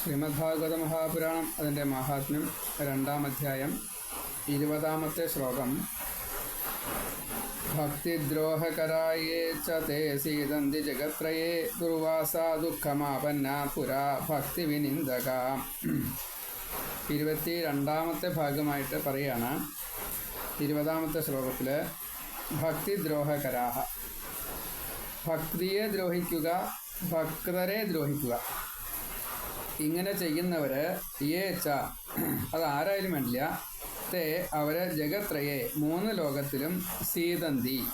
ശ്രീമദ്ഭാഗവത മഹാപുരാണം അതിന്റെ മഹാത്മ്യം രണ്ടാം അധ്യായം ഇരുപതാമത്തെ ശ്ലോകം. ഭക്തിദ്രോഹകരായേ ച സീതന്തി ജഗത്രയേ ദുർവാസ ദുഃഖമാപന്ന പുരാ ഭക്തി വിനിന്ദക ഇരുപത്തി രണ്ടാമത്തെ ഭാഗമായിട്ട് പറയാണ് ഇരുപതാമത്തെ ശ്ലോകത്തിൽ ഭക്തിദ്രോഹകരാഹ. ഭക്തിയെ ദ്രോഹിക്കുക ഭക്തരെ ദ്രോഹിക്കുക. ഇങ്ങനെ ചെയ്യുന്നവര് ഏച്ച അത് ആരായാലും വേണ്ടില്ല. തേ അവർ ജഗത്രയെ മൂന്ന് ലോകത്തിലും സീതന്തി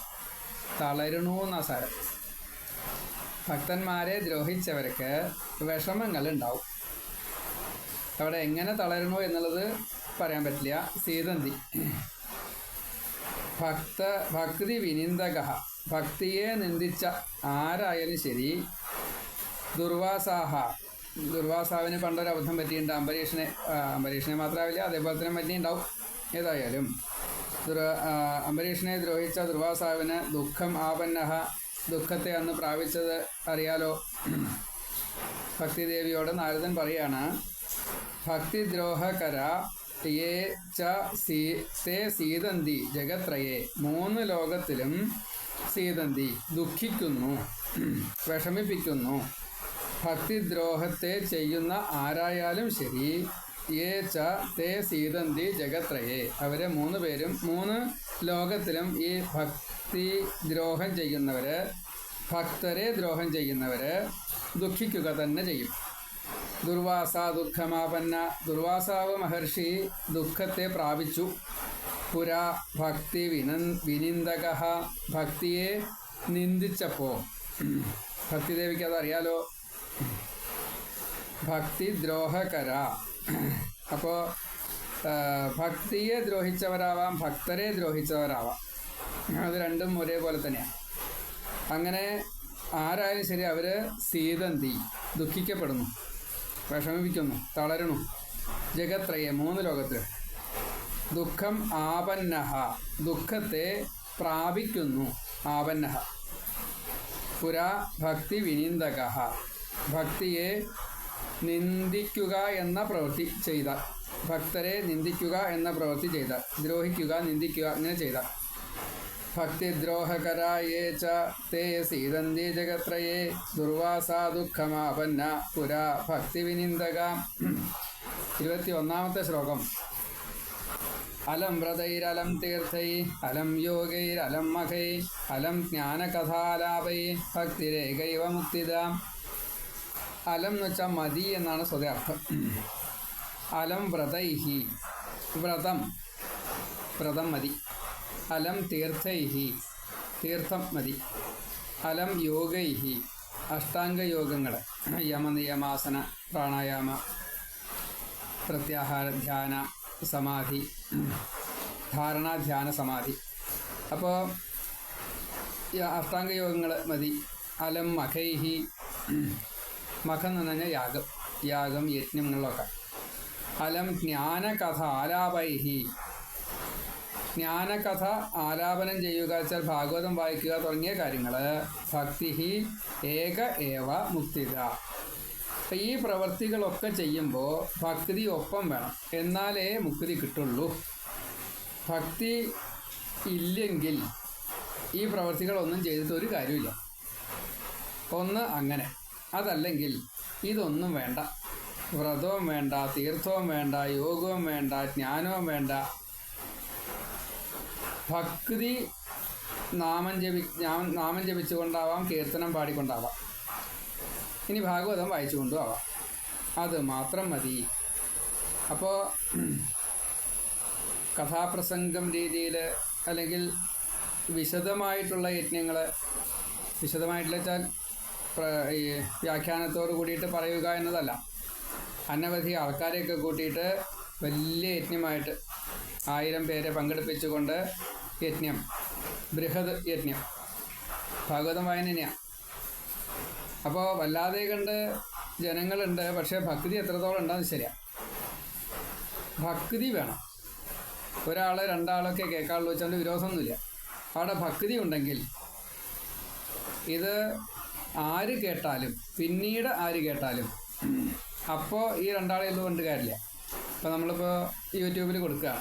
തളരുന്നു എന്ന സാരം. ഭക്തന്മാരെ ദ്രോഹിച്ചവർക്ക് വിഷമങ്ങൾ ഉണ്ടാവും അവിടെ എങ്ങനെ തളരണു എന്നുള്ളത് പറയാൻ പറ്റില്ല. സീതന്തി. ഭക്ത ഭക്തി വിനിന്ദക. ഭക്തിയെ നിന്ദിച്ച ആരായാലും ശരി ദുർവാസാഹ. ദുർവാസാവിന് പണ്ടൊരു അബദ്ധം പറ്റിയിട്ടുണ്ട്. അംബരീഷിനെ അംബരീഷിനെ മാത്രമാവില്ല അതേപോലെ തന്നെ പറ്റിയിട്ടുണ്ടാവും ഏതായാലും ദുർ അംബരീഷിനെ ദ്രോഹിച്ച ദുർവാസാവിന് ദുഃഖം ആപന്നഹ ദുഃഖത്തെ അന്ന് പ്രാപിച്ചത് അറിയാലോ? ഭക്തിദേവിയോട് നാരദൻ പറയാണ് ഭക്തിദ്രോഹകര യേ ച സീ തേ സീതന്തി ജഗത്രയെ മൂന്ന് ലോകത്തിലും സീതന്തി ദുഃഖിക്കുന്നു വിഷമിപ്പിക്കുന്നു. ഭക്തിദ്രോഹത്തെ ചെയ്യുന്ന ആരായാലും ശരി. ഏ ച തേ സീതന്തി ജഗത്രയെ. അവരെ മൂന്ന് പേരും മൂന്ന് ലോകത്തിലും ഈ ഭക്തി ദ്രോഹം ചെയ്യുന്നവര് ഭക്തരെ ദ്രോഹം ചെയ്യുന്നവര് ദുഃഖിക്കുക തന്നെ ചെയ്യും. ദുർവാസ ദുഃഖമാപന്ന ദുർവാസാവ് മഹർഷി ദുഃഖത്തെ പ്രാപിച്ചു. പുരാ ഭക്തി വിന വിനിന്ദക ഭക്തിയെ നിന്ദിച്ചപ്പോൾ ഭക്തിദേവിക്ക് അതറിയാലോ ഭക്തി അപ്പോ ഭക്തിയെ ദ്രോഹിച്ചവരാവാം ഭക്തരെ ദ്രോഹിച്ചവരാവാം. അത് രണ്ടും ഒരേപോലെ തന്നെയാണ് അങ്ങനെ ആരായാലും ശരി അവർ സീതന്തി ദുഃഖിക്കപ്പെടുന്നു വിഷമിപ്പിക്കുന്നു തളരുന്നു. ജഗത്രയെ മൂന്ന് ലോകത്ത്. ദുഃഖം ആപന്നഹ ദുഃഖത്തെ പ്രാപിക്കുന്നു ആപന്നഹ. പുരാ ഭക്തി വിനിന്ദക ഭക്തിയെ നിന്ദിക്കുക എന്ന പ്രവൃത്തി ചെയ്ത. ഭക്തരെ നിന്ദിക്കുക എന്ന പ്രവൃത്തി ചെയ്ത. ദ്രോഹിക്കുക നിന്ദിക്കുക അങ്ങനെ ചെയ്ത. ഭക്തിദ്രോഹകരായേ ച സീതന്തി ജഗത്രയേ ദുർവാസാ ദുഃഖമാപന്ന പുരാ ഭക്തിവിനിന്ദക. ഇരുപത്തി ഒന്നാമത്തെ ശ്ലോകം. അലം വ്രതൈരലം തീർത്ഥൈ അലം യോഗൈരലം മഖൈ അലം ജ്ഞാനകഥാലാപൈ ഭക്തിരേകൈവ മുക്തിദ അലം എന്ന് വെച്ചാൽ മതി എന്നാണ് സ്വതേ അർത്ഥം. അലം വ്രതൈഹി. വ്രതം. വ്രതം മതി. അലം തീർത്ഥൈഹി. തീർത്ഥം മതി. അലം യോഗൈഹി. അഷ്ടാംഗയോഗങ്ങൾ യമനിയമാസന പ്രാണായാമ പ്രത്യാഹാര ധ്യാന സമാധി ധാരണ ധ്യാന സമാധി. അപ്പോൾ അഷ്ടാംഗയോഗങ്ങൾ മതി. അലം മഖൈഹി. മഖം എന്ന് പറഞ്ഞാൽ യാഗം. യാഗം യജ്ഞങ്ങളൊക്കെ അലം ജ്ഞാനകഥ ആലാപൈഹി. ജ്ഞാനകഥ ആലാപനം ചെയ്യുക വെച്ചാൽ ഭാഗവതം വായിക്കുക തുടങ്ങിയ കാര്യങ്ങൾ ഭക്തി ഏക ഏവ മുക്തിത. അപ്പം ഈ പ്രവൃത്തികളൊക്കെ ചെയ്യുമ്പോൾ ഭക്തി ഒപ്പം വേണം. എന്നാലേ മുക്തി കിട്ടുള്ളൂ. ഭക്തി ഇല്ലെങ്കിൽ ഈ പ്രവൃത്തികളൊന്നും ചെയ്തിട്ട് ഒരു കാര്യമില്ല ഒന്ന് അങ്ങനെ. അതല്ലെങ്കിൽ ഇതൊന്നും വേണ്ട. വ്രതവും വേണ്ട തീർത്ഥവും വേണ്ട യോഗവും വേണ്ട ജ്ഞാനവും വേണ്ട. ഭക്തി നാമം ജപി നാമം ജപിച്ചുകൊണ്ടാവാം കീർത്തനം പാടിക്കൊണ്ടാവാം. ഇനി ഭാഗവതം വായിച്ചുകൊണ്ടും ആവാം അത് മാത്രം മതി. അപ്പോൾ കഥാപ്രസംഗം രീതിയിൽ അല്ലെങ്കിൽ വിശദമായിട്ടുള്ള യജ്ഞങ്ങൾ വിശദമായിട്ടുള്ള വെച്ചാൽ ഈ വ്യാഖ്യാനത്തോട് കൂടിയിട്ട് പറയുക എന്നതല്ല. അനവധി ആൾക്കാരെയൊക്കെ കൂട്ടിയിട്ട് വലിയ യജ്ഞമായിട്ട് ആയിരം പേരെ പങ്കെടുപ്പിച്ചുകൊണ്ട് യജ്ഞം. ബൃഹത് യജ്ഞം. ഭാഗവതം വായനയാണ് അപ്പോൾ വല്ലാതെ കണ്ട് ജനങ്ങളുണ്ട് പക്ഷേ ഭക്തി എത്രത്തോളം ഉണ്ടെന്ന് ശരിയാണ് ഭക്തി വേണം. ഒരാൾ രണ്ടാളൊക്കെ കേൾക്കാനുള്ള വെച്ചാൽ വിരോധമൊന്നുമില്ല. അവിടെ ഭക്തി ഉണ്ടെങ്കിൽ ഇത് ആര് കേട്ടാലും പിന്നീട് ആര് കേട്ടാലും. അപ്പോൾ ഈ രണ്ടാളെയും കൊണ്ട് കാര്യമില്ല ഇപ്പോൾ നമ്മളിപ്പോൾ യൂട്യൂബിൽ കൊടുക്കുക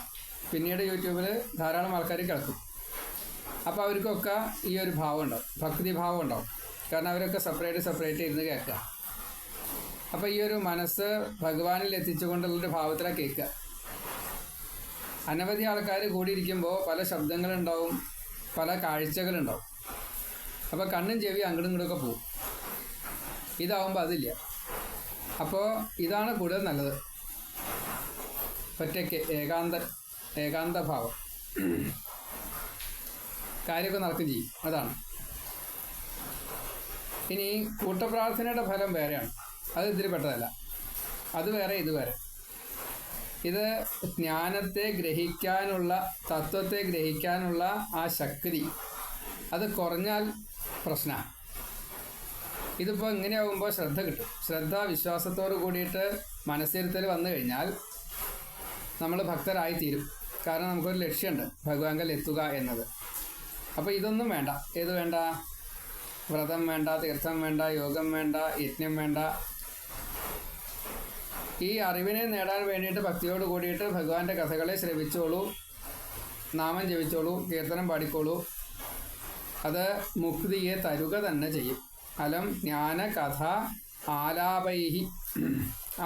പിന്നീട് യൂട്യൂബിൽ ധാരാളം ആൾക്കാർ കേൾക്കും. അപ്പോൾ അവർക്കൊക്കെ ഈ ഒരു ഭാവം ഉണ്ടാവും ഭക്തി ഭാവം ഉണ്ടാവും. കാരണം അവരൊക്കെ സെപ്പറേറ്റ് സെപ്പറേറ്റ് ഇരുന്ന് കേൾക്കുക അപ്പോൾ ഈ ഒരു മനസ്സ് ഭഗവാനിൽ എത്തിച്ചുകൊണ്ടുള്ളൊരു ഭാവത്തിലാണ് കേൾക്കുക അനവധി ആൾക്കാർ കൂടിയിരിക്കുമ്പോൾ പല ശബ്ദങ്ങളുണ്ടാവും പല കാഴ്ചകളുണ്ടാവും. അപ്പോൾ കണ്ണും ചെവി അങ്ങോട്ടും ഇങ്ങോട്ടൊക്കെ പോകും ഇതാവുമ്പോൾ അതില്ല. അപ്പോൾ ഇതാണ് കൂടുതൽ നല്ലത്. ഒറ്റയ്ക്ക് ഏകാന്ത ഏകാന്ത ഭാവം കാര്യമൊക്കെ നടക്കുകയും ചെയ്യും. അതാണ്. ഇനി കൂട്ടപ്രാർത്ഥനയുടെ ഫലം വേറെയാണ്. അത് ഇതിൽ പെട്ടതല്ല. അത് വേറെ ഇത് വേറെ. ഇത് ജ്ഞാനത്തെ ഗ്രഹിക്കാനുള്ള തത്വത്തെ ഗ്രഹിക്കാനുള്ള ആ ശക്തി. അത് കുറഞ്ഞാൽ പ്രശ്നമാണ് ഇതിപ്പോൾ ഇങ്ങനെയാകുമ്പോൾ ശ്രദ്ധ കിട്ടും. ശ്രദ്ധ വിശ്വാസത്തോട് കൂടിയിട്ട് മനസ്സിരുത്തൽ വന്നു കഴിഞ്ഞാൽ നമ്മൾ ഭക്തരായി തീരും കാരണം നമുക്കൊരു ലക്ഷ്യമുണ്ട് ഭഗവാങ്കൽ എത്തുക എന്നത്. അപ്പോൾ ഇതൊന്നും വേണ്ട. ഏത് വേണ്ട? വ്രതം വേണ്ട തീർത്ഥം വേണ്ട യോഗം വേണ്ട യജ്ഞം വേണ്ട. ഈ അറിവിനെ നേടാൻ വേണ്ടിയിട്ട് ഭക്തിയോട് കൂടിയിട്ട് ഭഗവാന്റെ കഥകളെ ശ്രവിച്ചോളൂ. നാമം ജപിച്ചോളൂ. കീർത്തനം പാടിക്കോളൂ. അത് മുക്തിയെ തരുക തന്നെ ചെയ്യും. അലം ജ്ഞാന കഥ ആലാപൈഹി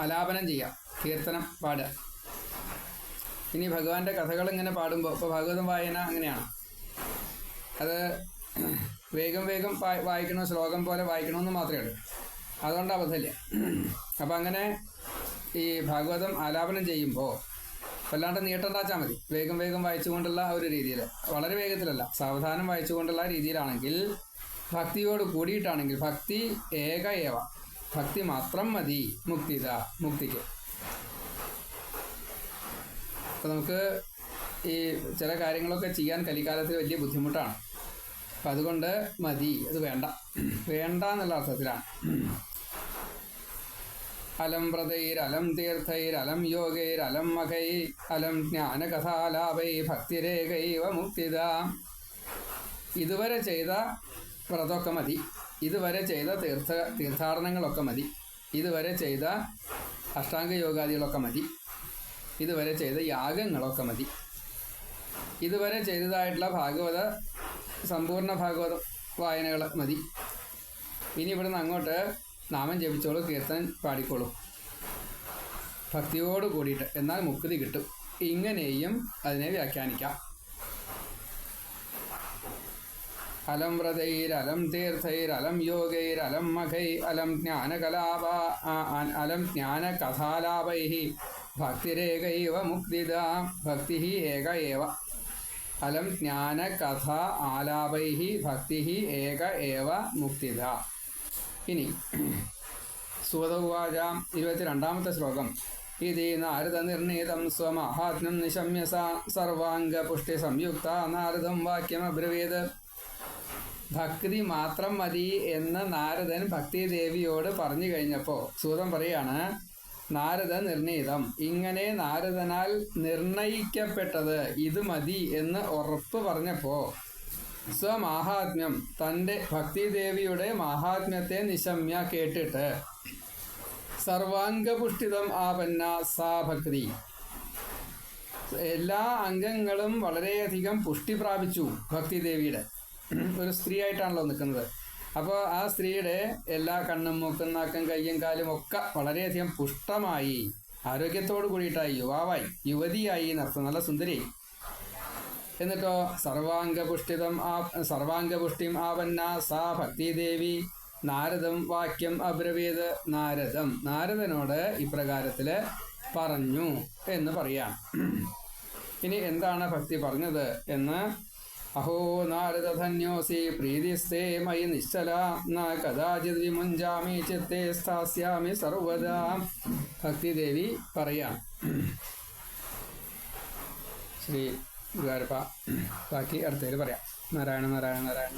ആലാപനം ചെയ്യാം. കീർത്തനം പാടുക. ഇനി ഭഗവാന്റെ കഥകൾ ഇങ്ങനെ പാടുമ്പോൾ ഇപ്പോൾ ഭഗവതം വായന അങ്ങനെയാണ്. അത് വേഗം വേഗം വായിക്കണോ ശ്ലോകം പോലെ വായിക്കണമെന്ന് മാത്രമേ ഉള്ളൂ. അതുകൊണ്ട് അബദ്ധമില്ല അപ്പം അങ്ങനെ ഈ ഭാഗവതം ആലാപനം ചെയ്യുമ്പോൾ വല്ലാണ്ട് നീട്ടണ്ടാച്ചാൽ മതി. വേഗം വേഗം വായിച്ചുകൊണ്ടുള്ള ഒരു രീതിയിൽ വളരെ വേഗത്തിലല്ല. സാവധാനം വായിച്ചുകൊണ്ടുള്ള രീതിയിലാണെങ്കിൽ ഭക്തിയോട് കൂടിയിട്ടാണെങ്കിൽ ഭക്തി ഏക ഏവ ഭക്തി മാത്രം മതി. മുക്തിത മുക്തിക്ക്. അപ്പം നമുക്ക് ഈ ചില കാര്യങ്ങളൊക്കെ ചെയ്യാൻ കലിക്കാലത്ത് വലിയ ബുദ്ധിമുട്ടാണ്. അപ്പം അതുകൊണ്ട് മതി. അത് വേണ്ട. വേണ്ട എന്നുള്ള അർത്ഥത്തിലാണ്. അലം വ്രതൈരലം തീർത്ഥൈരലം യോഗൈരലം മഖൈ അലം ജ്ഞാനകഥാലാപൈ ഭക്തിരേഖൈവ മുക്തിത. ഇതുവരെ ചെയ്ത വ്രതമൊക്കെ മതി. ഇതുവരെ ചെയ്ത തീർത്ഥ തീർത്ഥാടനങ്ങളൊക്കെ മതി. ഇതുവരെ ചെയ്ത അഷ്ടാംഗ യോഗാദികളൊക്കെ മതി. ഇതുവരെ ചെയ്ത യാഗങ്ങളൊക്കെ മതി. ഇതുവരെ ചെയ്തതായിട്ടുള്ള ഭാഗവത സമ്പൂർണ ഭാഗവത വായനകൾ മതി. ഇനി ഇവിടുന്ന് അങ്ങോട്ട് നാമം ജപിച്ചോളൂ കീർത്തൻ പാടിക്കോളൂ. ഭക്തിയോട് കൂടിയിട്ട് എന്നാൽ മുക്തി കിട്ടും. ഇങ്ങനെയും അതിനെ വ്യാഖ്യാനിക്കാം. അലം വ്രതൈരലം തീർത്ഥൈരലം യോഗൈരലം മഖൈ അലം ജ്ഞാനകലാപ അലം ജ്ഞാനകഥാലാപൈ ഭക്തിരേകൈവ മുക്തിദ ഭക്തി ഏക ഏവ. അലം ജ്ഞാനകഥ ആലാപൈ ഭക്തി ഏക ഏവ മുക്തിദ. ഇനി സുവതൗവാച ഇരുപത്തിരണ്ടാമത്തെ ശ്ലോകം. ഇതി നാരദ നിർണീതം സ്വമഹാത്മ്യം നിശമ്യ സർവാംഗ പുഷ്ടി സംയുക്ത നാരദം വാക്യമബ്രവീത്. ഭക്തി മാത്രം മതി എന്ന് നാരദൻ ഭക്തി ദേവിയോട് പറഞ്ഞു കഴിഞ്ഞപ്പോൾ സൂതം പറയാണ് നാരദ നിർണീതം ഇങ്ങനെ നാരദനാൽ നിർണയിക്കപ്പെട്ടത് ഇത് മതി എന്ന് ഉറപ്പ് പറഞ്ഞപ്പോൾ സ്വമാഹാത്മ്യം. തന്റെ ഭക്തിദേവിയുടെ മാഹാത്മ്യത്തെ നിശമ്യ കേട്ടിട്ട് സർവാംഗപുഷ്ടിതം ആപന്ന സാ ഭക്തി എല്ലാ അംഗങ്ങളും വളരെയധികം പുഷ്ടി പ്രാപിച്ചു ഭക്തിദേവിയുടെ. ഒരു സ്ത്രീ ആയിട്ടാണല്ലോ നിൽക്കുന്നത്. അപ്പോൾ ആ സ്ത്രീയുടെ എല്ലാ കണ്ണും മൂക്കും നാക്കും കയ്യും കാലും ഒക്കെ വളരെയധികം പുഷ്ടമായി ആരോഗ്യത്തോടു കൂടിയിട്ടായി യുവാവായി യുവതിയായി എന്നർത്ഥം നല്ല സുന്ദരിയായി. എന്നിട്ടോ സർവാംഗപുഷ്ടിതം ആ സർവാംഗപുഷ്ടിം ആവന്ന സാ ഭക്തിദേവി. നാരദം വാക്യം അബ്രവീത്. നാരദം നാരദനോട് ഇപ്രകാരത്തിൽ പറഞ്ഞു എന്ന് പറയാം. ഇനി എന്താണ് ഭക്തി പറഞ്ഞത് എന്ന്? അഹോ നാരദ ധന്യോസി പ്രീതിസ്തേ മയി നിശ്ചല. ന കഥാചിത് വിമുഞ്ചാമി ചിത്തെ സ്ഥാസ്യാമി സർവദാ. ഭക്തിദേവി പറയാം. ശ്രീ ഗുരുവായൂരപ്പ ബാക്കി അടുത്തതിൽ പറയാം. നാരായണ നാരായണ നാരായണ നാരായണ